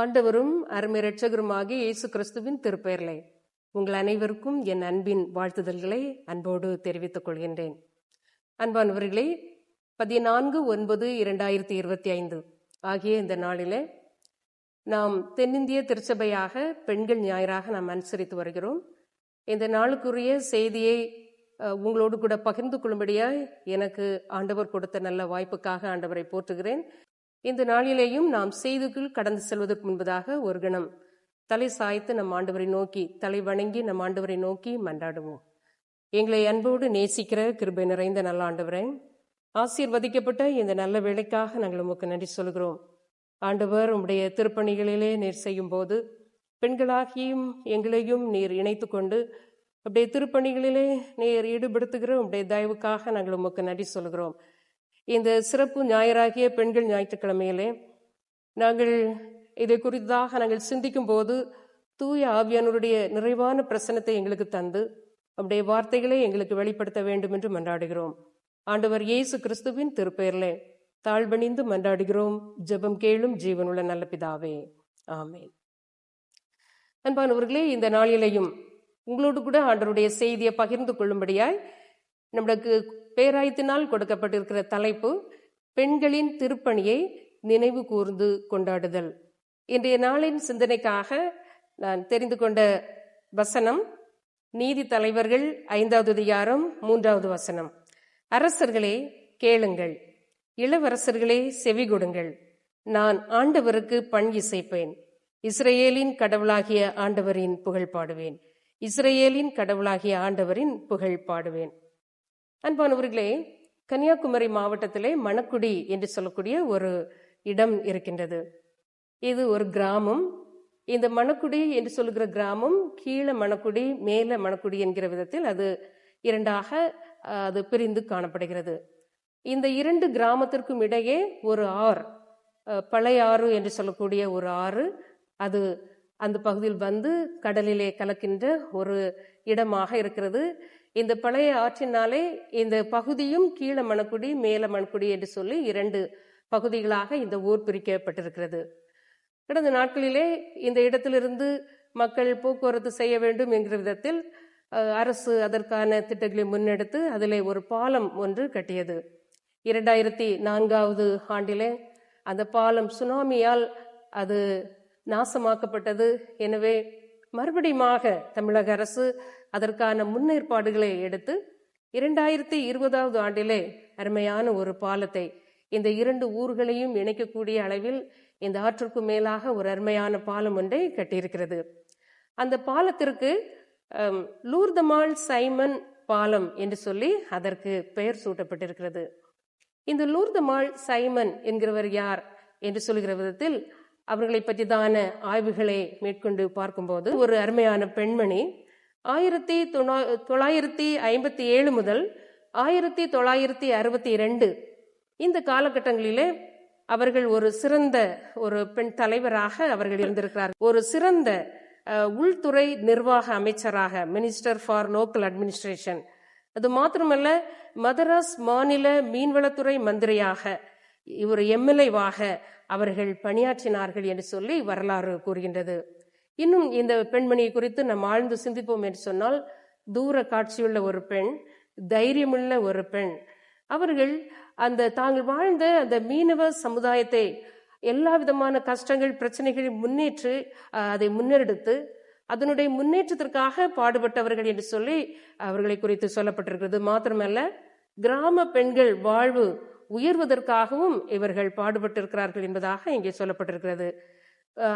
ஆண்டவரும் அருமை இரட்சகருமாகிய இயேசு கிறிஸ்துவின் திருப்பெயர்களே உங்கள் அனைவருக்கும் என் அன்பின் வாழ்த்துதல்களை அன்போடு தெரிவித்துக் கொள்கின்றேன். அன்பானவர்களே பதினான்கு ஒன்பது இரண்டாயிரத்தி இருபத்தி ஐந்து ஆகிய இந்த நாளிலே நாம் தென்னிந்திய திருச்சபையாக பெண்கள் ஞாயிறாக நாம் அனுசரித்து வருகிறோம். இந்த நாளுக்குரிய செய்தியை உங்களோடு கூட பகிர்ந்து கொள்ளும்படியாய் எனக்கு ஆண்டவர் கொடுத்த நல்ல வாய்ப்புக்காக ஆண்டவரை போற்றுகிறேன். இந்த நாளிலேயும் நாம் செய்துக்குள் கடந்து செல்வதற்கு முன்பதாக ஒரு கணம். தலை சாய்த்து நம் ஆண்டவரை நோக்கி தலை வணங்கி நம் ஆண்டவரை நோக்கி மன்றாடுவோம். எங்களை அன்போடு நேசிக்கிற கிருபை நிறைந்த நல்ல ஆண்டவரே ஆசீர்வதிக்கப்பட்ட இந்த நல்ல வேலைக்காக நாங்கள் உமக்கு நன்றி சொல்கிறோம். ஆண்டவர் உம்முடைய திருப்பணிகளிலே நீர் செய்யும் போது பெண்களாகியும் எங்களையும் நீர் இணைத்து கொண்டு அப்படியே திருப்பணிகளிலே நீர் ஈடுபடுத்துகிற உம்முடைய தயவுக்காக நாங்கள் உமக்கு நன்றி சொல்கிறோம். இந்த சிறப்பு ஞாயிறாகிய பெண்கள் ஞாயிற்றுக்கிழமையிலே நாங்கள் இதை குறித்தாக நாங்கள் சிந்திக்கும் போது தூய ஆவியானவருடைய நிறைவான பிரசனத்தை எங்களுக்கு தந்து அவருடைய வார்த்தைகளை எங்களுக்கு வெளிப்படுத்த வேண்டும் என்று மன்றாடுகிறோம். ஆண்டவர் இயேசு கிறிஸ்துவின் திருப்பெயரிலே தாழ்வணிந்து மன்றாடுகிறோம். ஜெபம் கேளும் ஜீவனுள்ள நல்ல பிதாவே. ஆமேன். அன்பானவர்களே இந்த நாளிலேயும் உங்களோடு கூட ஆண்டவருடைய செய்தியை பகிர்ந்து கொள்ளும்படியாய் நம்மளுக்கு பேராயத்தினால் கொடுக்கப்பட்டிருக்கிற தலைப்பு பெண்களின் திருப்பணியை நினைவு கூர்ந்து கொண்டாடுதல். இன்றைய நாளின் சிந்தனைக்காக நான் தெரிந்து கொண்ட வசனம் நீதி தலைவர்கள் ஐந்தாவது அதிகாரம் மூன்றாவது வசனம். அரசர்களே கேளுங்கள். இளவரசர்களே செவி கொடுங்கள். நான் ஆண்டவருக்கு பண் இசைப்பேன். இஸ்ரேலின் கடவுளாகிய ஆண்டவரின் புகழ் பாடுவேன். இஸ்ரேலின் கடவுளாகிய ஆண்டவரின் புகழ் பாடுவேன். அன்பானவர்களே கன்னியாகுமரி மாவட்டத்திலே மணக்குடி என்று சொல்லக்கூடிய ஒரு இடம் இருக்கின்றது. இது ஒரு கிராமம். இந்த மணக்குடி என்று சொல்லுகிற கிராமம் கீழே மணக்குடி மேலே மணக்குடி என்கிற விதத்தில் அது இரண்டாக அது பிரிந்து காணப்படுகிறது. இந்த இரண்டு கிராமத்திற்கும் இடையே ஒரு ஆறு பழைய ஆறு என்று சொல்லக்கூடிய ஒரு ஆறு அது அந்த பகுதியில் வந்து கடலிலே கலக்கின்ற ஒரு இடமாக இருக்கிறது. இந்த பழைய ஆற்றினாலே இந்த பகுதியும் கீழ மணக்குடி மேல மணக்குடி என்று சொல்லி இரண்டு பகுதிகளாக இந்த ஊர் பிரிக்கப்பட்டிருக்கிறது. கடந்த நாட்களிலே இந்த இடத்திலிருந்து மக்கள் போக்குவரத்து செய்ய வேண்டும் என்கிற விதத்தில் அரசு அதற்கான திட்டங்களை முன்னெடுத்து அதிலே ஒரு பாலம் ஒன்று கட்டியது. இரண்டாயிரத்தி நான்காவது ஆண்டிலே அந்த பாலம் சுனாமியால் அது நாசமாக்கப்பட்டது. எனவே மறுபடியுமாக தமிழக அரசு அதற்கான முன்னேற்பாடுகளை எடுத்து இரண்டாயிரத்தி இருபதாவது ஆண்டிலே அருமையான ஒரு பாலத்தை இந்த இரண்டு ஊர்களையும் இணைக்கக்கூடிய அளவில் இந்த ஆற்றுக்கு மேலாக ஒரு அருமையான பாலம் ஒன்றை கட்டியிருக்கிறது. அந்த பாலத்திற்கு லூர்தமால் லூர்தமாள் சைமன் பாலம் என்று சொல்லி அதற்கு பெயர் சூட்டப்பட்டிருக்கிறது. இந்த லூர்தமாள் சைமன் என்கிறவர் யார் என்று சொல்கிற விதத்தில் அவர்களை பற்றிதான ஆய்வுகளை மேற்கொண்டு பார்க்கும்போது ஒரு அருமையான பெண்மணி ஆயிரத்தி தொண்ணா- தொள்ளாயிரத்தி ஐம்பத்தி ஏழு முதல் ஆயிரத்தி தொள்ளாயிரத்தி அறுபத்தி ரெண்டு இந்த காலகட்டங்களிலே அவர்கள் ஒரு சிறந்த ஒரு பெண் தலைவராக அவர்கள் இருந்திருக்கிறார் ஒரு சிறந்த உள்துறை நிர்வாக அமைச்சராக மினிஸ்டர் ஃபார் லோக்கல் அட்மினிஸ்ட்ரேஷன் அது மாத்திரமல்ல மதராஸ் மாநில மீன்வளத்துறை மந்திரியாக ஒரு எம்எல்ஏவாக அவர்கள் பணியாற்றினார்கள் என்று சொல்லி வரலாறு கூறுகின்றது. இன்னும் இந்த பெண்மணி குறித்து நாம் ஆழ்ந்து சிந்திப்போம் என்று சொன்னால் தூர காட்சியுள்ள ஒரு பெண் தைரியமுள்ள ஒரு பெண். அவர்கள் அந்த தாங்கள் வாழ்ந்த அந்த மீனவ சமுதாயத்தை எல்லா விதமான கஷ்டங்கள் பிரச்சனைகளை முன்னேற்று அதை முன்னெடுத்து அதனுடைய முன்னேற்றத்திற்காக பாடுபட்டவர்கள் என்று சொல்லி அவர்களை குறித்து சொல்லப்பட்டிருக்கிறது. மாத்திரமல்ல கிராம பெண்கள் வாழ்வு உயர்வதற்காகவும் இவர்கள் பாடுபட்டிருக்கிறார்கள் என்பதாக இங்கே சொல்லப்பட்டிருக்கிறது.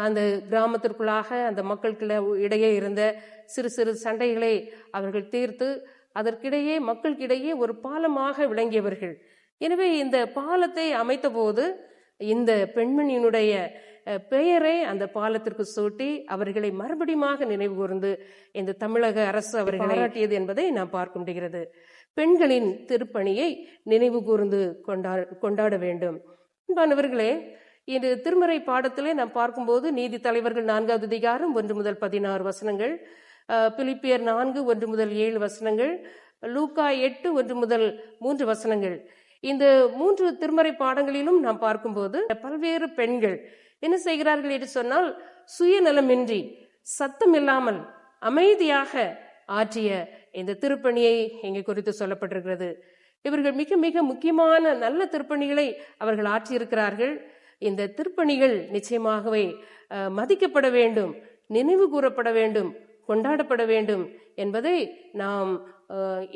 அந்த கிராமத்திற்குள்ளாக அந்த மக்களுக்கு இடையே இருந்த சிறு சிறு சண்டைகளை அவர்கள் தீர்த்து அதற்கிடையே மக்களுக்கிடையே ஒரு பாலமாக விளங்கியவர்கள். எனவே இந்த பாலத்தை அமைத்தபோது இந்த பெண்மணியினுடைய பெயரை அந்த பாலத்திற்கு சூட்டி அவர்களை மறுபடியுமாக நினைவு கூர்ந்து இந்த தமிழக அரசு அவர்களை பாராட்டியது என்பதை நாம் பார்க்க முடிகிறது. பெண்களின் திருப்பணியை நினைவு கூர்ந்து கொண்டா கொண்டாட வேண்டும். அன்பானவர்களே இன்று திருமறை பாடத்திலே நாம் பார்க்கும்போது நீதி தலைவர்கள் நான்காவது அதிகாரம் ஒன்று முதல் பதினாறு வசனங்கள் பிலிப்பியர் நான்கு ஒன்று முதல் ஏழு வசனங்கள் லூக்கா எட்டு ஒன்று முதல் மூன்று வசனங்கள். இந்த மூன்று திருமறை பாடங்களிலும் நாம் பார்க்கும்போது பல்வேறு பெண்கள் என்ன செய்கிறார்கள் என்று சொன்னால் சுயநலமின்றி சத்தம் இல்லாமல் அமைதியாக ஆற்றிய இந்த திருப்பணியை இங்கே குறித்து சொல்லப்பட்டிருக்கிறது. இவர்கள் மிக மிக முக்கியமான நல்ல திருப்பணிகளை அவர்கள் ஆற்றியிருக்கிறார்கள். இந்த திருப்பணிகள் நிச்சயமாகவே மதிக்கப்பட வேண்டும் நினைவு கூறப்பட வேண்டும் கொண்டாடப்பட வேண்டும் என்பதை நாம்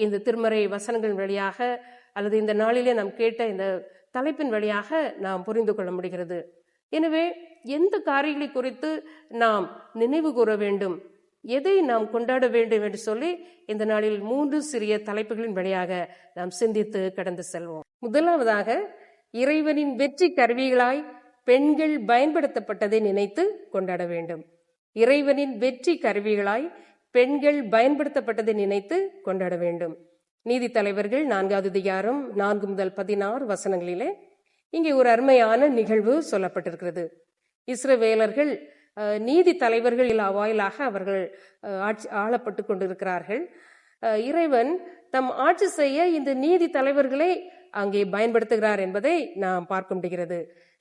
இந்த திருமறை வசனங்கள் வழியாக அல்லது இந்த நாளிலே நாம் கேட்ட இந்த தலைப்பின் வழியாக நாம் புரிந்து கொள்ள முடிகிறது. எனவே எந்த காரியங்களை குறித்து நாம் நினைவு கூற வேண்டும்? எதை நாம் கொண்டாட வேண்டும் என்று சொல்லி இந்த நாளில் மூன்று சிறிய தலைப்புகளின் வழியாக நாம் சிந்தித்து கடந்து செல்வோம். முதலாவதாக இறைவனின் வெற்றி கருவிகளாய் பெண்கள் பயன்படுத்தப்பட்டதை நினைத்து கொண்டாட வேண்டும். இறைவனின் வெற்றி கருவிகளாய் பெண்கள் பயன்படுத்தப்பட்டதை நினைத்து கொண்டாட வேண்டும். நீதி தலைவர்கள் நான்காவது அதிகாரம் நான்கு முதல் பதினாறு வசனங்களிலே இங்கே ஒரு அருமையான நிகழ்வு சொல்லப்பட்டிருக்கிறது. இஸ்ரவேலர்கள் வேலர்கள் நீதி தலைவர்கள் வாயிலாக அவர்கள் ஆட்சி ஆளப்பட்டு கொண்டிருக்கிறார்கள். இறைவன் தம் ஆட்சி செய்ய இந்த நீதி தலைவர்களை அங்கே பயன்படுத்துகிறார் என்பதை நாம் பார்க்க முடிகிறது.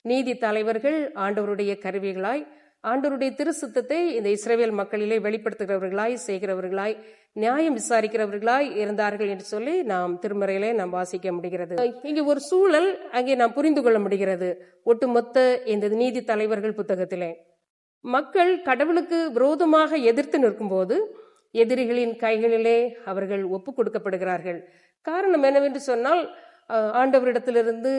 நீதி தலைவர்கள் ஆண்டவருடைய கருவிகளாய் ஆண்டவருடைய திருசுத்தத்தை இந்த இஸ்ரேவேல் மக்களிலே வெளிப்படுத்துகிறவர்களாய் செய்கிறவர்களாய் நியாயம் விசாரிக்கிறவர்களாய் இருந்தார்கள் என்று சொல்லி நாம் திருமறையிலே நாம் வாசிக்க முடிகிறது. இங்கே ஒரு சூழல் அங்கே நாம் புரிந்து கொள்ள முடிகிறது. ஒட்டுமொத்த இந்த நீதி தலைவர்கள் புத்தகத்திலே. மக்கள் கடவுளுக்கு விரோதமாக எதிர்த்து நிற்கும்போது எதிரிகளின் கைகளிலே அவர்கள் ஒப்பு கொடுக்கப்படுகிறார்கள். காரணம் என்னவென்று சொன்னால் ஆண்டவரிடத்திலிருந்து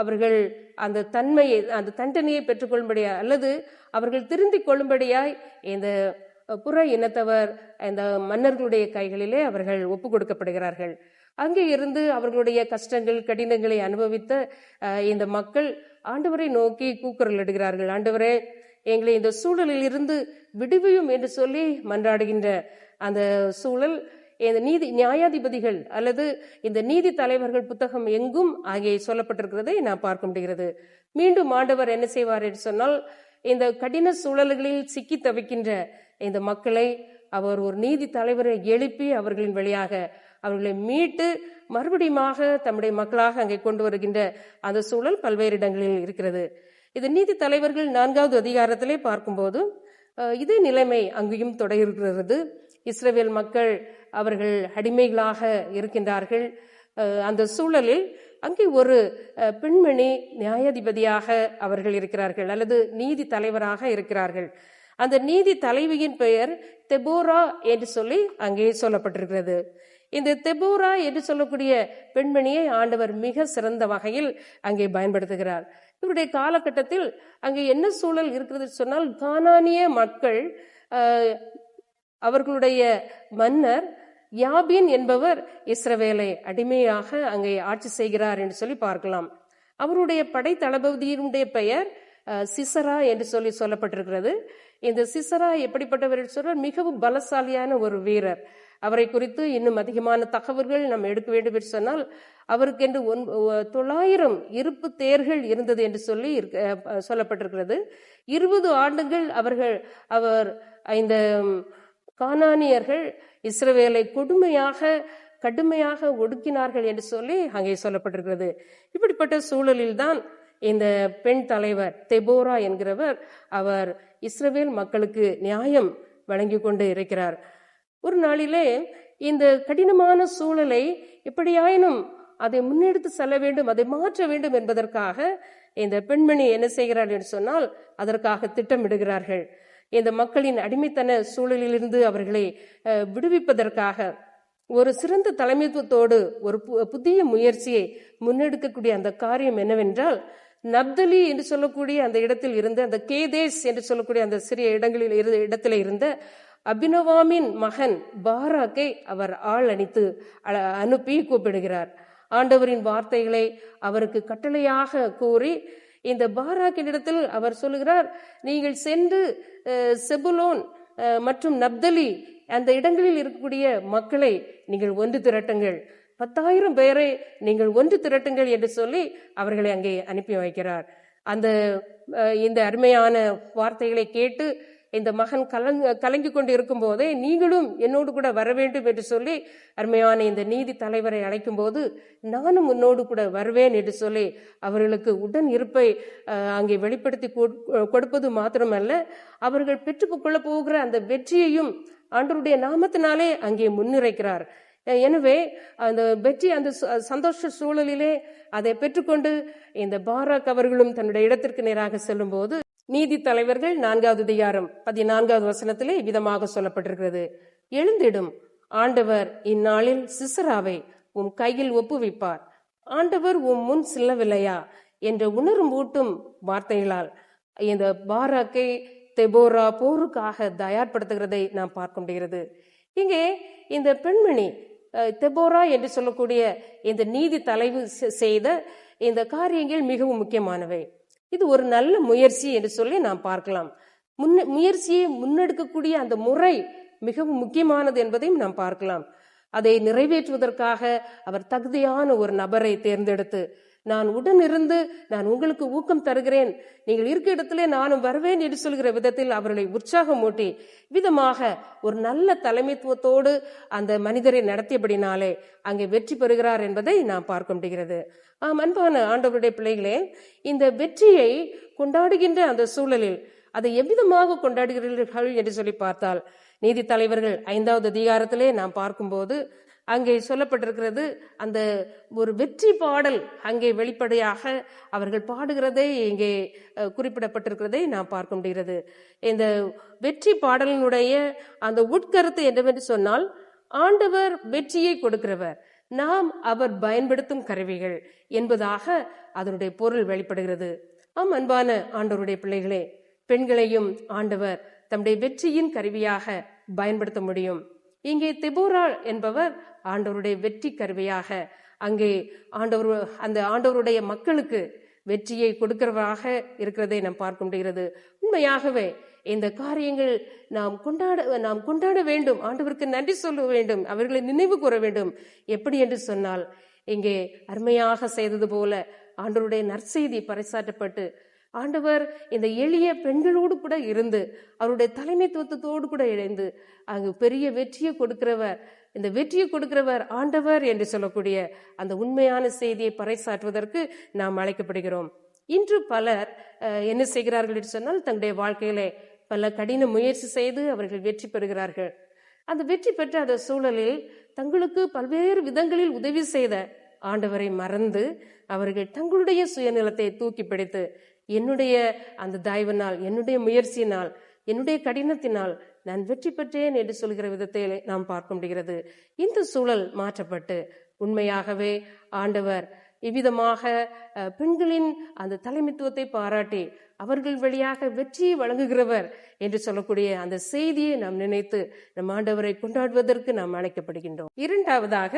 அவர்கள் அந்த தன்மையை அந்த தண்டனையை பெற்றுக்கொள்ளும்படியா அல்லது அவர்கள் திருந்திக் கொள்ளும்படியாய் இந்த புற இனத்தவர் இந்த மன்னர்களுடைய கைகளிலே அவர்கள் ஒப்பு கொடுக்கப்படுகிறார்கள். அங்கே இருந்து அவர்களுடைய கஷ்டங்கள் கடினங்களை அனுபவித்த இந்த மக்கள் ஆண்டவரை நோக்கி கூக்குரல் இடுகிறார்கள். ஆண்டவரே எங்களை இந்த சூழலில் இருந்து விடுவியும் என்று சொல்லி மன்றாடுகின்ற அந்த சூழல் இந்த நீதி நியாயாதிபதிகள் அல்லது இந்த நீதி தலைவர்கள் புத்தகம் எங்கும் ஆகிய சொல்லப்பட்டிருக்கிறதை நான் பார்க்க முடிகிறது. மீண்டும் ஆண்டவர் என்ன செய்வார் என்று சொன்னால் இந்த கடின சூழல்களில் சிக்கி தவிக்கின்ற இந்த மக்களை அவர் ஒரு நீதி தலைவரை எழுப்பி அவர்களின் வழியாக அவர்களை மீட்டு மறுபடியுமாக தம்முடைய மக்களாக அங்கே கொண்டு வருகின்ற அந்த சூழல் பல்வேறு இடங்களில் இருக்கிறது. இது நீதி தலைவர்கள் நான்காவது அதிகாரத்திலே பார்க்கும்போது இதே நிலைமை அங்கேயும் தொடர்கிறது. இஸ்ரேல் மக்கள் அவர்கள் அடிமைகளாக இருக்கின்றார்கள். அந்த சூழலில் அங்கே ஒரு பெண்மணி நியாயாதிபதியாக அவர்கள் இருக்கிறார்கள் அல்லது நீதி தலைவராக இருக்கிறார்கள். அந்த நீதி தலைவியின் பெயர் தெபோரா என்று சொல்லி அங்கே சொல்லப்பட்டிருக்கிறது. இந்த தெபோரா என்று சொல்லக்கூடிய பெண்மணியை ஆண்டவர் மிக சிறந்த வகையில் அங்கே பயன்படுத்துகிறார். இவருடைய காலகட்டத்தில் அங்கே என்ன சூழல் இருக்கிறது சொன்னால் கானானிய மக்கள் அவர்களுடைய மன்னர் யாபின் என்பவர் இஸ்ரவேலை அடிமையாக அங்கே ஆட்சி செய்கிறார் என்று சொல்லி பார்க்கலாம். அவருடைய படை தளபதியினுடைய பெயர் சிசரா என்று சொல்லி சொல்லப்பட்டிருக்கிறது. இந்த சிசரா எப்படிப்பட்டவர் என்று சொன்னால் மிகவும் பலசாலியான ஒரு வீரர். அவரை குறித்து இன்னும் அதிகமான தகவல்கள் நம்ம எடுக்க வேண்டும் என்று சொன்னால் அவருக்கென்று ஒன் தொள்ளாயிரம் இருப்பு தேர்கள் இருந்தது என்று சொல்லி இருக்க- சொல்லப்பட்டிருக்கிறது. இருபது ஆண்டுகள் அவர்கள் அவர் இந்த கானானியர்கள் இஸ்ரவேலை கொடுமையாக கடுமையாக ஒடுக்கினார்கள் என்று சொல்லி அங்கே சொல்லப்பட்டிருக்கிறது. இப்படிப்பட்ட சூழலில்தான் இந்த பெண் தலைவர் தெபோரா என்கிறவர் அவர் இஸ்ரவேல் மக்களுக்கு நியாயம் வழங்கி கொண்டு இருக்கிறார். ஒரு நாளிலே இந்த கடினமான சூழலை எப்படியாயினும் அதை முன்னெடுத்து செல்ல வேண்டும் அதை மாற்ற வேண்டும் என்பதற்காக இந்த பெண்மணி என்ன செய்கிறாள் என்று சொன்னால் அதற்காக திட்டமிடுகிறார்கள். இந்த மக்களின் அடிமைத்தன சூழலிலிருந்து அவர்களை விடுவிப்பதற்காக ஒரு சிறந்த தலைமைத்துவத்தோடு ஒரு பு- புதிய முயற்சியை முன்னெடுக்கக்கூடிய அந்த காரியம் என்னவென்றால் நப்தலி என்று சொல்லக்கூடிய அந்த இடத்தில் இருந்த அந்த கேதேஸ் என்று சொல்லக்கூடிய அந்த சிறிய இடங்களில் இருந்த இடத்துல இருந்த அபினவாமின் மகன் பாராக்கை அவர் ஆள் அணித்து அனுப்பி கூப்பிடுகிறார். ஆண்டவரின் வார்த்தைகளை அவருக்கு கட்டளையாக கூறி இந்த பாராக்கினிடத்தில் அவர் சொல்லுகிறார் நீங்கள் சென்று செபுலோன் மற்றும் நப்தலி அந்த இடங்களில் இருக்கக்கூடிய மக்களை நீங்கள் ஒன்று திரட்டுங்கள். பத்தாயிரம் பேரை நீங்கள் ஒன்று திரட்டுங்கள் என்று சொல்லி அவர்களை அங்கே அனுப்பி வைக்கிறார். அந்த இந்த அருமையான வார்த்தைகளை கேட்டு இந்த மகன் கலங் கலங்கி கொண்டு இருக்கும் போதே நீங்களும் என்னோடு கூட வர வேண்டும் என்று சொல்லி அருமையான இந்த நீதி தலைவரை அழைக்கும் போது நானும் உன்னோடு கூட வருவேன் என்று சொல்லி அவர்களுக்கு உடன் இருப்பை அங்கே வெளிப்படுத்தி கொடு- கொடுப்பது மாத்திரமல்ல அவர்கள் பெற்றுக்கொள்ள போகிற அந்த வெற்றியையும் ஆண்டருடைய நாமத்தினாலே அங்கே முன்னிறைக்கிறார். எனவே அந்த வெற்றி அந்த சந்தோஷ சூழலிலே அதை பெற்றுக்கொண்டு இந்த பாராக் அவர்களும் தன்னுடைய இடத்திற்கு நேராக செல்லும்போது நீதி தலைவர்கள் நான்காவது அதிகாரம் பதினான்காவது வசனத்திலே விதமாக சொல்லப்பட்டிருக்கிறது. எழுந்திடும். ஆண்டவர் இந்நாளில் சிசராவை உம் கையில் ஒப்புவிப்பார். ஆண்டவர் உம் முன் செல்லவில்லையா? என்ற உணர்வூட்டும் வார்த்தைகளால். இந்த பாராக்கை தெபோரா போருக்காக தயார்படுத்துகிறதை நாம் பார்க்க முடிகிறது. இங்கே இந்த பெண்மணி தெபோரா என்று சொல்லக்கூடிய இந்த நீதி தலைவு செ- செய்த இந்த காரியங்கள் மிகவும் முக்கியமானவை. இது ஒரு நல்ல முயற்சி என்று சொல்லி நாம் பார்க்கலாம். முன்ன முயற்சியை முன்னெடுக்கக்கூடிய அந்த முறை மிகவும் முக்கியமானது என்பதையும் நாம் பார்க்கலாம். அதை நிறைவேற்றுவதற்காக அவர் தகுதியான ஒரு நபரை தேர்ந்தெடுத்து நான் உடன் இருந்து நான் உங்களுக்கு ஊக்கம் தருகிறேன். நீங்கள் இருக்க இடத்திலே நானும் வருவேன் என்று சொல்கிற விதத்தில் அவர்களை உற்சாகமூட்டி விதமாக ஒரு நல்ல தலைமைத்துவத்தோடு அந்த மனிதரை நடத்தியபடினாலே அங்கே வெற்றி பெறுகிறார் என்பதை நாம் பார்க்க முடிகிறது. ஆம் அன்பான ஆண்டவருடைய பிள்ளைகளே இந்த வெற்றியை கொண்டாடுகின்ற அந்த சூழலில் அதை எவ்விதமாக கொண்டாடுகிறீர்கள் என்று சொல்லி பார்த்தால் நீதி தலைவர்கள் ஐந்தாவது அதிகாரத்திலே நாம் பார்க்கும்போது அங்கே சொல்லப்பட்டிருக்கிறது அந்த ஒரு வெற்றி பாடல் அங்கே வெளிப்படையாக அவர்கள் பாடுகிறதே இங்கே குறிப்பிடப்பட்டிருக்கிறதை நாம் பார்க்க முடிகிறது. இந்த வெற்றி பாடலினுடைய அந்த உட்கருத்து என்னவென்று சொன்னால் ஆண்டவர் வெற்றியை கொடுக்கிறவர் நாம் அவர் பயன்படுத்தும் கருவிகள் என்பதாக அதனுடைய பொருள் வெளிப்படுகிறது. ஆம் அன்பான ஆண்டவருடைய பிள்ளைகளே பெண்களையும் ஆண்டவர் தம்முடைய வெற்றியின் கருவியாக பயன்படுத்த முடியும். இங்கே தெபோரா என்பவர் ஆண்டவருடைய வெற்றி கருவியாக அங்கே ஆண்டவர் அந்த ஆண்டவருடைய மக்களுக்கு வெற்றியை கொடுக்கிறவராக இருக்கிறதை நாம் பார்க்க முடிகிறது. உண்மையாகவே இந்த காரியங்கள் நாம் கொண்டாட நாம் கொண்டாட வேண்டும். ஆண்டவருக்கு நன்றி சொல்ல வேண்டும். அவர்களை நினைவு கூற வேண்டும். எப்படி என்று சொன்னால் இங்கே அருமையாக செய்தது போல ஆண்டவருடைய நற்செய்தி பறைசாற்றப்பட்டு ஆண்டவர் இந்த எளிய பெண்களோடு கூட இருந்து அவருடைய தலைமைத்துவத்தோடு கூட இணைந்து அங்கு பெரிய வெற்றியை கொடுக்கிறவர் இந்த வெற்றியை கொடுக்கிறவர் ஆண்டவர் என்று சொல்லக்கூடிய அந்த உண்மையான செய்தியை பறைசாற்றுவதற்கு நாம் அழைக்கப்படுகிறோம். இன்று பலர் என்ன செய்கிறார்கள் என்று சொன்னால் தங்களுடைய வாழ்க்கையிலே பல கடின முயற்சி செய்து அவர்கள் வெற்றி பெறுகிறார்கள். அந்த வெற்றி பெற்ற அந்த சூழலில் தங்களுக்கு பல்வேறு விதங்களில் உதவி செய்த ஆண்டவரை மறந்து அவர்கள் தங்களுடைய சுயநலத்தை தூக்கி பிடித்து என்னுடைய அந்த தயவினால் என்னுடைய முயற்சியினால் என்னுடைய கடினத்தினால் நான் வெற்றி பெற்றேன் என்று சொல்கிற விதத்தை நாம் பார்க்க முடிகிறது. இந்த சூழல் மாற்றப்பட்டு உண்மையாகவே ஆண்டவர் இவ்விதமாக பெண்களின் அந்த தலைமைத்துவத்தை பாராட்டி அவர்கள் வழியாக வெற்றியை வழங்குகிறவர் என்று சொல்லக்கூடிய அந்த செய்தியை நாம் நினைத்து நம் ஆண்டவரை கொண்டாடுவதற்கு நாம் அழைக்கப்படுகின்றோம். இரண்டாவதாக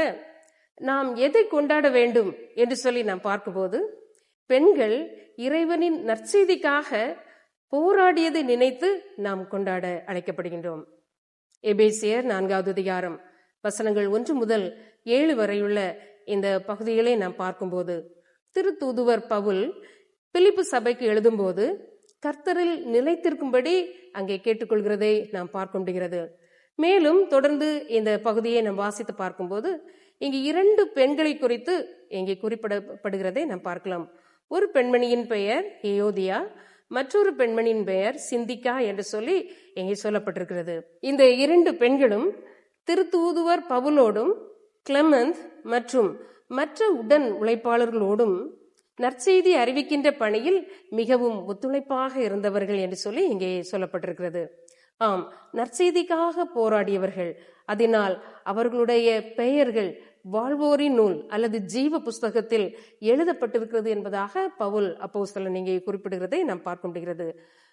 நாம் எதை கொண்டாட வேண்டும் என்று சொல்லி நாம் பார்க்கும்போது பெண்கள் இறைவனின் நற்செய்திக்காக போராடியதை நினைத்து நாம் கொண்டாட அழைக்கப்படுகின்றோம். எபேசியர் நான்காவது அதிகாரம் வசனங்கள் ஒன்று முதல் ஏழு வரையுள்ள இந்த பகுதிகளை நாம் பார்க்கும்போது திருத்தூதுவர் பவுல் பிலிப்பு சபைக்கு எழுதும்போது கர்த்தரில் நிலைத்திருக்கும்படி அங்கே கேட்டுக்கொள்கிறதை நாம் பார்க்க முடிகிறது மேலும் தொடர்ந்து இந்த பகுதியை நாம் வாசித்து பார்க்கும்போது இங்கு இரண்டு பெண்களை குறித்து இங்கே குறிப்பிடப்படுகிறதை நாம் பார்க்கலாம். ஒரு பெண்மணியின் பெயர் ஏயோதியா மற்றொரு பெண்மணியின் பெயர் சிந்திக்கா என்று சொல்லி இங்கே சொல்லப்பட்டிருக்கிறது. இந்த இரண்டு பெண்களும் திருத்தூதுவர் பவுலோடும் கிளமந்த் மற்றும் மற்ற உடன் உழைப்பாளர்களோடும் நற்செய்தி அறிவிக்கின்ற பணியில் மிகவும் ஒத்துழைப்பாக இருந்தவர்கள் என்று சொல்லி இங்கே சொல்லப்பட்டிருக்கிறது. ஆம் நற்செய்திக்காக போராடியவர்கள். அதனால் அவர்களுடைய பெயர்கள் வாழ்வோரின் நூல் அல்லது ஜீவ புஸ்தகத்தில் எழுதப்பட்டிருக்கிறது என்பதாக பவுல் அப்போ சில நீங்க குறிப்பிடுகிறதை நாம் பார்க்க முடிகிறது.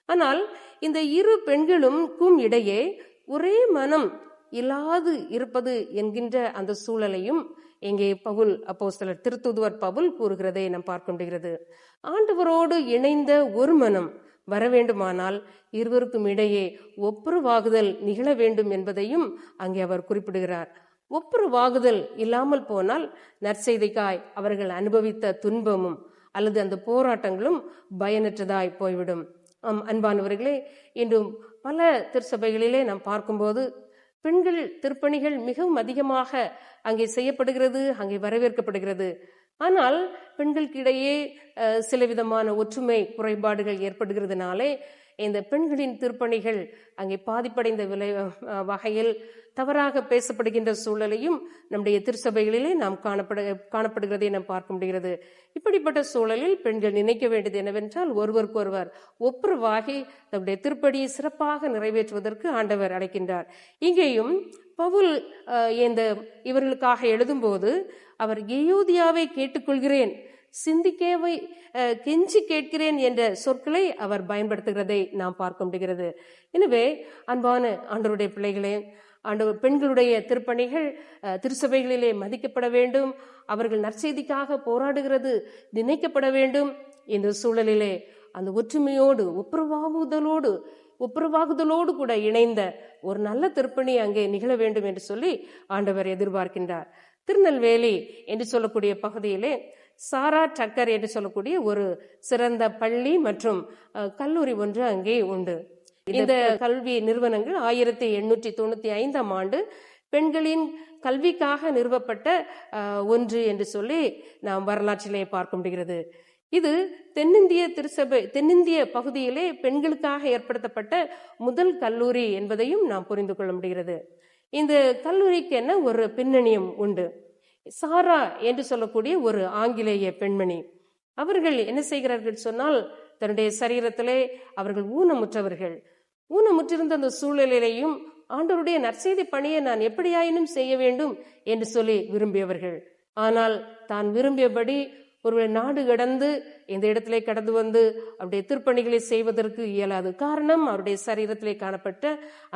ஆனால் இந்த இரு பெண்களுக்கும் இடையே ஒரே மனம் இல்லாது இருப்பது என்கின்ற அந்த சூழலையும் இங்கே பவுல் அப்போஸ்தலர் திருத்துதுவர் பவுல் கூறுகிறதை நாம் பார்க்க முடிகிறது. ஆண்டவரோடு இணைந்த ஒரு மனம் வரவேண்டுமானால் இருவருக்கும் இடையே ஒப்புரவாகுதல் நிகழ வேண்டும் என்பதையும் அங்கே அவர் குறிப்பிடுகிறார். ஒப்புரவாகுதல் இல்லாமல் போனால் நற்செய்திக்காய் அவர்கள் அனுபவித்த துன்பமும் அல்லது அந்த போராட்டங்களும் பயனற்றதாய் போய்விடும். ஆம் அன்பானவர்களே இன்றும் பல திருச்சபைகளிலே நாம் பார்க்கும்போது பெண்கள் திருப்பணிகள் மிகவும் அதிகமாக அங்கே செய்யப்படுகிறது அங்கே வரவேற்கப்படுகிறது. ஆனால் பெண்களுக்கு இடையே சில விதமான ஒற்றுமை குறைபாடுகள் ஏற்படுகிறதுனாலே இந்த பெண்களின் திருப்பணிகள் அங்கே பாதிப்படைந்த விலை வகையில் தவறாக பேசப்படுகின்ற சூழலையும் நம்முடைய திருச்சபைகளிலே நாம் காணப்பட காணப்படுகிறதை நாம் பார்க்க முடிகிறது. இப்படிப்பட்ட சூழலில் பெண்கள் நினைக்க வேண்டியது என்னவென்றால் ஒருவருக்கொருவர் ஒப்புரவாகி தம்முடைய திருப்படியை சிறப்பாக நிறைவேற்றுவதற்கு ஆண்டவர் அழைக்கின்றார். இங்கேயும் பவுல் இந்த இவர்களுக்காக எழுதும்போது அவர் எயூதியாவை கேட்டுக்கொள்கிறேன் சிந்திக்கேவை கெஞ்சி கேட்கிறேன் என்ற சொற்களை அவர் பயன்படுத்துகிறதை நாம் பார்க்க முடிகிறது. எனவே அன்பான ஆண்டவருடைய பிள்ளைகளே ஆண்டு பெண்களுடைய திருப்பணிகள் திருச்சபைகளிலே மதிக்கப்பட வேண்டும் அவர்கள் நற்செய்திக்காக போராடுகிறது நினைக்கப்பட வேண்டும் இந்த சூழலிலே அந்த ஒற்றுமையோடு ஒப்புரவாகுதலோடு ஒப்புரவாகுதலோடு கூட இணைந்த ஒரு நல்ல திருப்பணி அங்கே நிகழ வேண்டும் என்று சொல்லி ஆண்டவர் எதிர்பார்க்கின்றார். திருநெல்வேலி என்று சொல்லக்கூடிய பகுதியிலே சாரா டக்கர் என்று சொல்லக்கூடிய ஒரு சிறந்த பள்ளி மற்றும் கல்லூரி ஒன்று அங்கே உண்டு. இந்த கல்வி நிறுவனங்கள் ஆயிரத்தி எண்ணூற்றி தொண்ணூத்தி ஐந்தாம் ஆண்டு பெண்களின் கல்விக்காக நிறுவப்பட்ட ஒன்று என்று சொல்லி நாம் வரலாற்றிலே பார்க்க முடிகிறது. இது தென்னிந்திய திருச்சபை தென்னிந்திய பகுதியிலே பெண்களுக்காக ஏற்படுத்தப்பட்ட முதல் கல்லூரி என்பதையும் நாம் புரிந்து கொள்ள முடிகிறது. இந்த கல்லூரிக்கு என்ன ஒரு பின்னணியும் உண்டு? சாரா என்று சொல்லக்கூடிய ஒரு ஆங்கிலேய பெண்மணி. அவர்கள் என்ன செய்கிறார்கள் சொன்னால் தன்னுடைய சரீரத்திலே அவர்கள் ஊனமுற்றவர்கள். ஊனமுற்றிருந்த அந்த சூழ்நிலையிலையும் ஆண்டவருடைய நற்செய்தி பணியை நான் எப்படியாயினும் செய்ய வேண்டும் என்று சொல்லி விரும்பியவர்கள். ஆனால் தான் விரும்பியபடி ஒரு நாடு கடந்து இந்த இடத்திலே கடந்து வந்து அவருடைய திருப்பணிகளை செய்வதற்கு இயலாது. காரணம் அவருடைய சரீரத்திலே காணப்பட்ட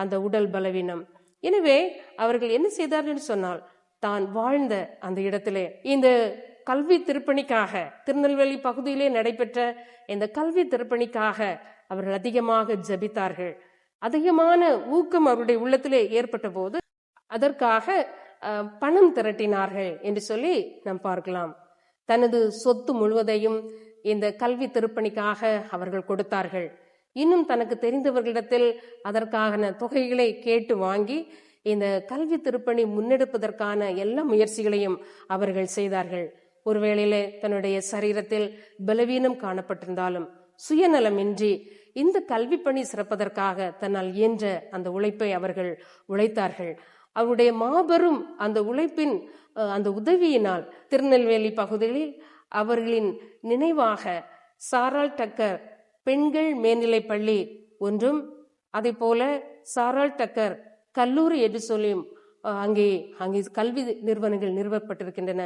அந்த உடல் பலவீனம். எனவே அவர்கள் என்ன செய்தார்கள் என்று சொன்னால் தான் வாழ்ந்த அந்த இடத்திலே இந்த கல்வி திருப்பணிக்காக திருநெல்வேலி பகுதியிலே நடைபெற்ற இந்த கல்வி திருப்பணிக்காக அவர்கள் அதிகமாக ஜபித்தார்கள். அதிகமான ஊக்கம் அவருடைய உள்ளத்திலே ஏற்பட்ட போது அதற்காக பணம் திரட்டினார்கள் என்று சொல்லி நாம் பார்க்கலாம். தனது சொத்து முழுவதையும் இந்த கல்வி திருப்பணிக்காக அவர்கள் கொடுத்தார்கள். இன்னும் தனக்கு தெரிந்தவர்களிடத்தில் அதற்கான தொகைகளை கேட்டு வாங்கி இந்த கல்வி திருப்பணி முன்னெடுப்பதற்கான எல்லா முயற்சிகளையும் அவர்கள் செய்தார்கள். ஒருவேளையிலே தன்னுடைய சரீரத்தில் பலவீனம் காணப்பட்டிருந்தாலும் சுயநலமின்றி இந்த கல்வி பணி சிறப்பதற்காக தன்னால் இயன்ற அந்த உழைப்பை அவர்கள் உழைத்தார்கள். அவருடைய மாபெரும் அந்த உழைப்பின் அந்த உதவியினால் திருநெல்வேலி பகுதிகளில் அவர்களின் நினைவாக சாரால் டக்கர் பெண்கள் மேல்நிலைப் பள்ளி ஒன்றும் அதே போல சாரால் டக்கர் கல்லூரி என்று சொல்லியும் அங்கே அங்கே கல்வி நிறுவனங்கள் நிறுவப்பட்டிருக்கின்றன.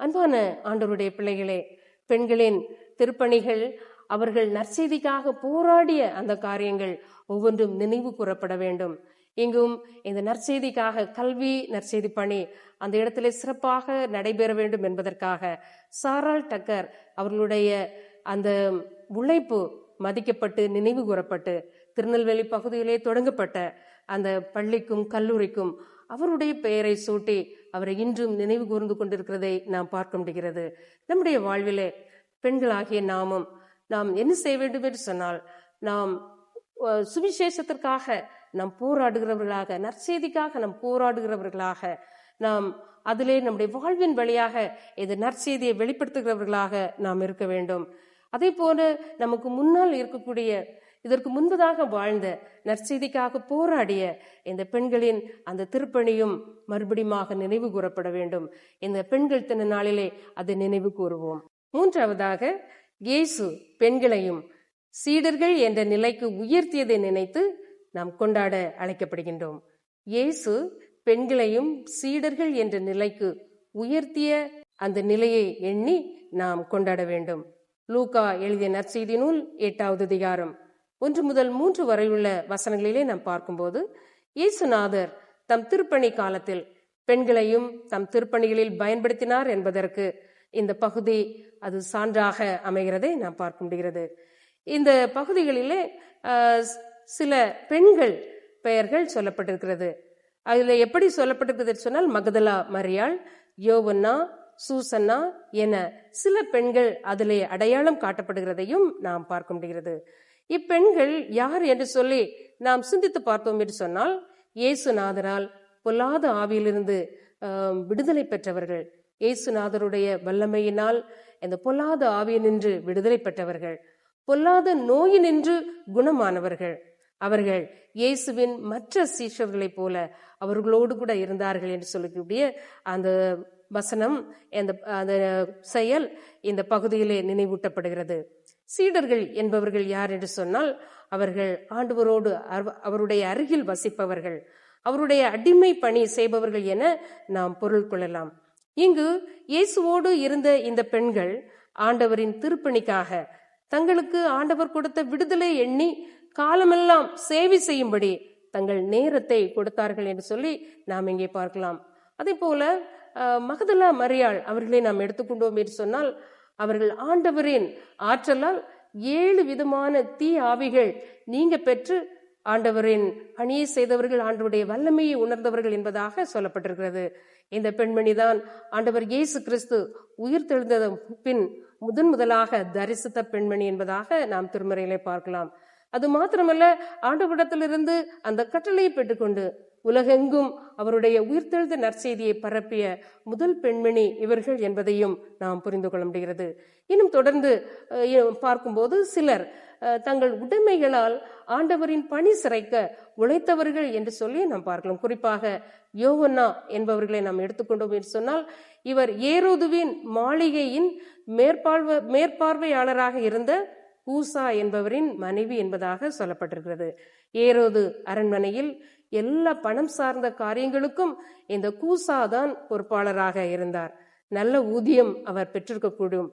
அன்பான ஆண்டவருடைய பிள்ளைகளே பெண்களின் திருப்பணிகள் அவர்கள் நற்செய்திக்காக போராடிய அந்த காரியங்கள் ஒவ்வொன்றும் நினைவு கூறப்பட வேண்டும். இங்கும் இந்த நற்செய்திக்காக கல்வி நற்செய்தி பணி அந்த இடத்திலே சிறப்பாக நடைபெற வேண்டும் என்பதற்காக சாரால் டக்கர் அவர்களுடைய அந்த உழைப்பு மதிக்கப்பட்டு நினைவு கூறப்பட்டு திருநெல்வேலி பகுதியிலே தொடங்கப்பட்ட அந்த பள்ளிக்கும் கல்லூரிக்கும் அவருடைய பெயரை சூட்டி அவரை இன்றும் நினைவு கூர்ந்து கொண்டிருக்கிறதை நாம் பார்க்க முடிகிறது. நம்முடைய வாழ்விலே பெண்களாகிய நாமும் நாம் என்ன செய்ய வேண்டும் என்று சொன்னால் நாம் சுவிசேஷத்திற்காக நாம் போராடுகிறவர்களாக நற்செய்திக்காக நாம் போராடுகிறவர்களாக நாம் அதிலே நம்முடைய வாழ்வின் வழியாக இது நற்செய்தியை வெளிப்படுத்துகிறவர்களாக நாம் இருக்க வேண்டும். அதே போல நமக்கு முன்னால் இருக்கக்கூடிய இதற்கு முன்பதாக வாழ்ந்த நற்செய்திக்காக போராடிய இந்த பெண்களின் அந்த திருப்பணியும் மறுபடியுமாக நினைவு கூறப்பட வேண்டும். இந்த பெண்கள் தின நாளிலே அதை நினைவு கூறுவோம். மூன்றாவதாக இயேசு பெண்களையும் சீடர்கள் என்ற நிலைக்கு உயர்த்தியதை நினைத்து நாம் கொண்டாட அழைக்கப்படுகின்றோம். இயேசு பெண்களையும் சீடர்கள் என்ற நிலைக்கு உயர்த்திய அந்த நிலையை எண்ணி நாம் கொண்டாட வேண்டும். லூகா எழுதிய நற்செய்தி நூல் எட்டாவது அதிகாரம். ஒன்று முதல் மூன்று வரையுள்ள வசனங்களிலே நாம் பார்க்கும்போது இயேசுநாதர் தம் திருப்பணி காலத்தில் பெண்களையும் தம் திருப்பணிகளில் பயன்படுத்தினார் என்பதற்கு இந்த பகுதி அது சான்றாக அமைகிறதை நாம் பார்க்க முடிகிறது. இந்த பகுதிகளிலே சில பெண்கள் பெயர்கள் சொல்லப்பட்டிருக்கிறது. அதில் எப்படி சொல்லப்பட்டிருக்கிறது சொன்னால் மகதலா மரியாள் யோவன்னா சூசன்னா என சில பெண்கள் அதிலே அடையாளம் காட்டப்படுகிறதையும் நாம் பார்க்க முடிகிறது. இப்பெண்கள் யார் என்று சொல்லி நாம் சிந்தித்து பார்த்தோம் என்று சொன்னால் இயேசுநாதரால் பொல்லாத ஆவியிலிருந்து விடுதலை பெற்றவர்கள் இயேசுநாதருடைய வல்லமையினால் இந்த பொல்லாத ஆவியினின்று விடுதலை பெற்றவர்கள் பொல்லாத நோயினின்று குணமானவர்கள் அவர்கள் இயேசுவின் மற்ற சீஷர்களைப் போல அவர்களோடு கூட இருந்தார்கள் என்று சொல்லக்கூடிய அந்த வசனம் அந்த அந்த செயல் இந்த பகுதியிலே நினைவூட்டப்படுகிறது. சீடர்கள் என்பவர்கள் யார் என்று சொன்னால் அவர்கள் ஆண்டவரோடு அவருடைய அருகில் வசிப்பவர்கள். அவருடைய அடிமை பணி செய்பவர்கள் என நாம் பொருள் கொள்ளலாம். இங்கு இயேசுவோடு இருந்த இந்த பெண்கள் ஆண்டவரின் திருப்பணிக்காக தங்களுக்கு ஆண்டவர் கொடுத்த விடுதலை எண்ணி காலமெல்லாம் சேவை செய்யும்படி தங்கள் நேரத்தை கொடுத்தார்கள் என்று சொல்லி நாம் இங்கே பார்க்கலாம். அதே போல மகதலா மரியாள் அவர்களை நாம் எடுத்துக்கொண்டோம் என்று சொன்னால் அவர்கள் ஆண்டவரின் ஆற்றலால் ஏழு விதமான தீ ஆவிகள் நீங்க பெற்று ஆண்டவரின் பணியை செய்தவர்கள் ஆண்டவருடைய வல்லமையை உணர்ந்தவர்கள் என்பதாக சொல்லப்பட்டிருக்கிறது. இந்த பெண்மணிதான் ஆண்டவர் இயேசு கிறிஸ்து உயிர் தெழுந்த பின் முதன் முதலாக தரிசித்த பெண்மணி என்பதாக நாம் திருமறையிலே பார்க்கலாம். அது மாத்திரமல்ல ஆண்டவரிடத்திலிருந்து அந்த கட்டளையை பெற்றுக்கொண்டு உலகெங்கும் அவருடைய உயிர்த்தெழுந்த நற்செய்தியை பரப்பிய முதல் பெண்மணி இவர்கள் என்பதையும் நாம் புரிந்து கொள்ள முடிகிறது. இன்னும் தொடர்ந்து பார்க்கும்போது சிலர் தங்கள் உடைமைகளால் ஆண்டவரின் பணி சிறைக்க உழைத்தவர்கள் என்று சொல்லி நாம் பார்க்கலாம். குறிப்பாக யோவன்னா என்பவர்களை நாம் எடுத்துக்கொண்டோம் என்று சொன்னால் இவர் ஏரோதுவின் மாளிகையின் மேற்பார்வை மேற்பார்வையாளராக இருந்த கூசா என்பவரின் மனைவி என்பதாக சொல்லப்பட்டிருக்கிறது. ஏரோது அரண்மனையில் எல்லா பணம் சார்ந்த காரியங்களுக்கும் இந்த கூசா தான் பொறுப்பாளராக இருந்தார். நல்ல ஊதியம் அவர் பெற்றிருக்கக்கூடும்.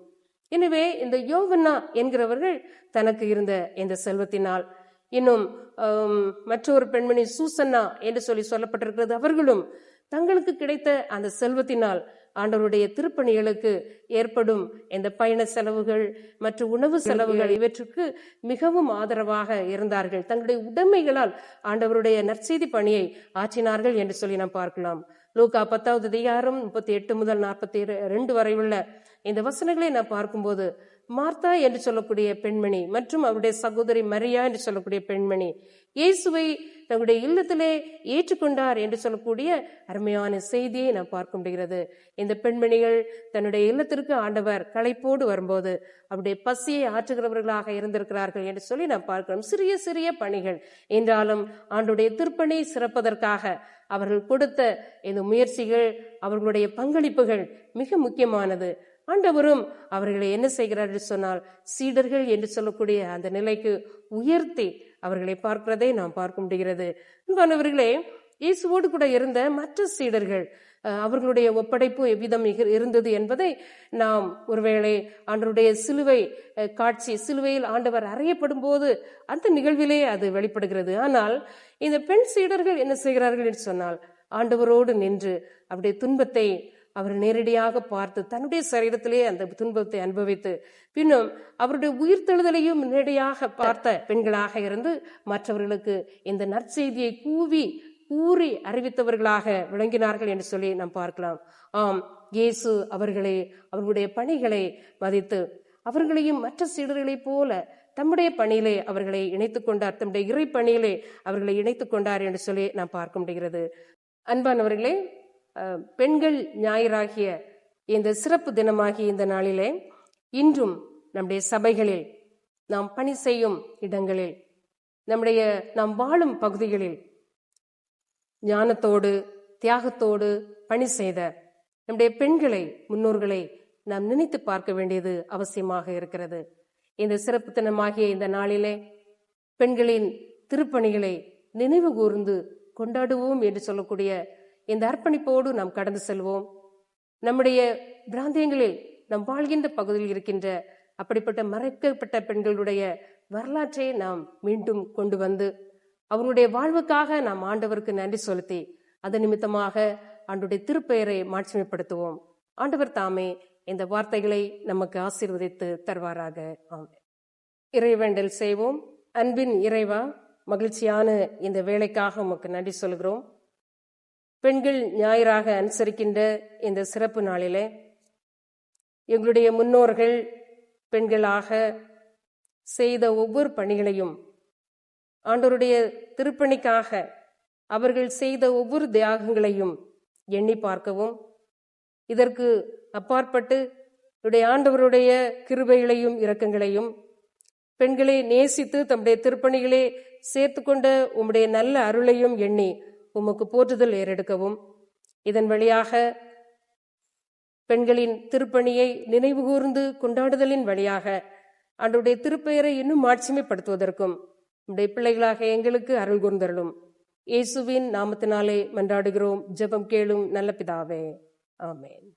எனவே இந்த யோவன்னா என்கிறவர்கள் தனக்கு இருந்த இந்த செல்வத்தினால் இன்னும் மற்றொரு பெண்மணி சூசன்னா என்று சொல்லி சொல்லப்பட்டிருக்கிறது. அவர்களும் தங்களுக்கு கிடைத்த அந்த செல்வத்தினால் ஆண்டவருடைய திருப்பணிகளுக்கு ஏற்படும். இந்த பயண செலவுகள் மற்றும் உணவு செலவுகள் இவற்றுக்கு மிகவும் ஆதரவாக இருந்தார்கள். தங்களுடைய உடைமைகளால் ஆண்டவருடைய நற்செய்தி பணியை ஆற்றினார்கள் என்று சொல்லி நாம் பார்க்கலாம். லூக்கா பத்தாவது அதிகாரம் முப்பத்தி எட்டு முதல் நாற்பத்தி ரெண்டு வரை உள்ள இந்த வசனங்களை நான் பார்க்கும்போது மார்த்தா என்று சொல்லக்கூடிய பெண்மணி மற்றும் அவருடைய சகோதரி மரியா என்று சொல்லக்கூடிய பெண்மணி இயேசுவை தங்களுடைய இல்லத்திலே ஏற்றுக்கொண்டார் என்று சொல்லக்கூடிய அருமையான செய்தியை நாம் பார்க்க முடிகிறது. இந்த பெண்மணிகள் தன்னுடைய இல்லத்திற்கு ஆண்டவர் களைப்போடு வரும்போது அவருடைய பசியை ஆற்றுகிறவர்களாக இருந்திருக்கிறார்கள் என்று சொல்லி நாம் பார்க்கிறோம். சிறிய சிறிய பணிகள். என்றாலும் ஆண்டுடைய திருப்பணி சிறப்பதற்காக அவர்கள் கொடுத்த இந்த முயற்சிகள் அவர்களுடைய பங்களிப்புகள் மிக முக்கியமானது. ஆண்டவரும் அவர்களை என்ன செய்கிறார் என்று சொன்னால் சீடர்கள் என்று சொல்லக்கூடிய அந்த நிலைக்கு உயர்த்தி அவர்களை பார்க்கிறதை நாம் பார்க்க முடிகிறது. அன்பானவர்களே இயேசுவோடு கூட இருந்த மற்ற சீடர்கள் அவர்களுடைய ஒப்படைப்பு எவ்விதம் இக- இருந்தது என்பதை நாம் ஒருவேளை ஆண்டருடைய சிலுவை காட்சி சிலுவையில் ஆண்டவர் அறையப்படும் போது அந்த நிகழ்விலே அது வெளிப்படுகிறது. ஆனால் இந்த பெண் சீடர்கள் என்ன செய்கிறார்கள் என்று சொன்னால் ஆண்டவரோடு நின்று அவருடைய துன்பத்தை அவர் நேரடியாக பார்த்து தன்னுடைய சரீரத்திலே அந்த துன்பத்தை அனுபவித்து பின்னும் அவருடைய உயிர்த்தெழுதலையும் நேரடியாக பார்த்த பெண்களாக இருந்து மற்றவர்களுக்கு இந்த நற்செய்தியை கூவி கூறி அறிவித்தவர்களாக விளங்கினார்கள் என்று சொல்லி நாம் பார்க்கலாம். ஆம் இயேசு அவர்களை அவர்களுடைய பணிகளை மதித்து அவர்களையும் மற்ற சீடர்களைப் போல தம்முடைய பணியிலே அவர்களை இணைத்துக் கொண்டார். தம்முடைய இறை பணியிலே அவர்களை இணைத்துக் கொண்டார் என்று சொல்லி நாம் பார்க்க முடிகிறது. அன்பானவர்களே பெண்கள் ஞாயிறாகிய இந்த சிறப்பு தினமாகிய இந்த நாளிலே இன்றும் நம்முடைய சபைகளில் நாம் பணி செய்யும் இடங்களில் நம்முடைய நாம் வாழும் பகுதிகளில் ஞானத்தோடு தியாகத்தோடு பணி செய்த நம்முடைய பெண்களை முன்னோர்களை நாம் நினைத்து பார்க்க வேண்டியது அவசியமாக இருக்கிறது. இந்த சிறப்பு தினமாகிய இந்த நாளிலே பெண்களின் திருப்பணிகளை நினைவு கூர்ந்து கொண்டாடுவோம் என்று சொல்லக்கூடிய இந்த அர்ப்பணிப்போடு நாம் கடந்து செல்வோம். நம்முடைய பிராந்தியங்களில் நம் வாழ்கின்ற பகுதியில் இருக்கின்ற அப்படிப்பட்ட மறைக்கப்பட்ட பெண்களுடைய வரலாற்றை நாம் மீண்டும் கொண்டு வந்து அவருடைய வாழ்வுக்காக நாம் ஆண்டவருக்கு நன்றி செலுத்தி அது நிமித்தமாக ஆண்டுடைய திருப்பெயரை மாட்சிமைப்படுத்துவோம். ஆண்டவர் தாமே இந்த வார்த்தைகளை நமக்கு ஆசீர்வதித்து தருவாராக. ஆமென். இறைவேண்டல் செய்வோம். அன்பின் இறைவா மகிழ்ச்சியான இந்த வேலைக்காக உமக்கு நன்றி சொல்கிறோம். பெண்கள் ஞாயிறாக அனுசரிக்கின்ற இந்த சிறப்பு நாளிலே எங்களுடைய முன்னோர்கள் பெண்களாக செய்த ஒவ்வொரு பணிகளையும் ஆண்டவருடைய திருப்பணிக்காக அவர்கள் செய்த ஒவ்வொரு தியாகங்களையும் எண்ணி பார்க்கவும். இதற்கு அப்பாற்பட்டு உடைய ஆண்டவருடைய கிருபைகளையும் இரக்கங்களையும் பெண்களை நேசித்து தம்முடைய திருப்பணிகளே சேர்த்து கொண்ட உம்முடைய நல்ல அருளையும் எண்ணி உமக்கு போற்றுதல் ஏறெடுக்கவும். இதன் வழியாக பெண்களின் திருப்பணியை நினைவுகூர்ந்து கொண்டாடுதலின் வழியாக ஆண்டுடைய திருப்பெயரை இன்னும் மாட்சிமைப்படுத்துவதற்கும் உடைய பிள்ளைகளாக எங்களுக்கு அருள் கூர்ந்தருளும். இயேசுவின் நாமத்தினாலே மன்றாடுகிறோம். ஜெபம் கேளும் நல்ல பிதாவே. ஆமேன்.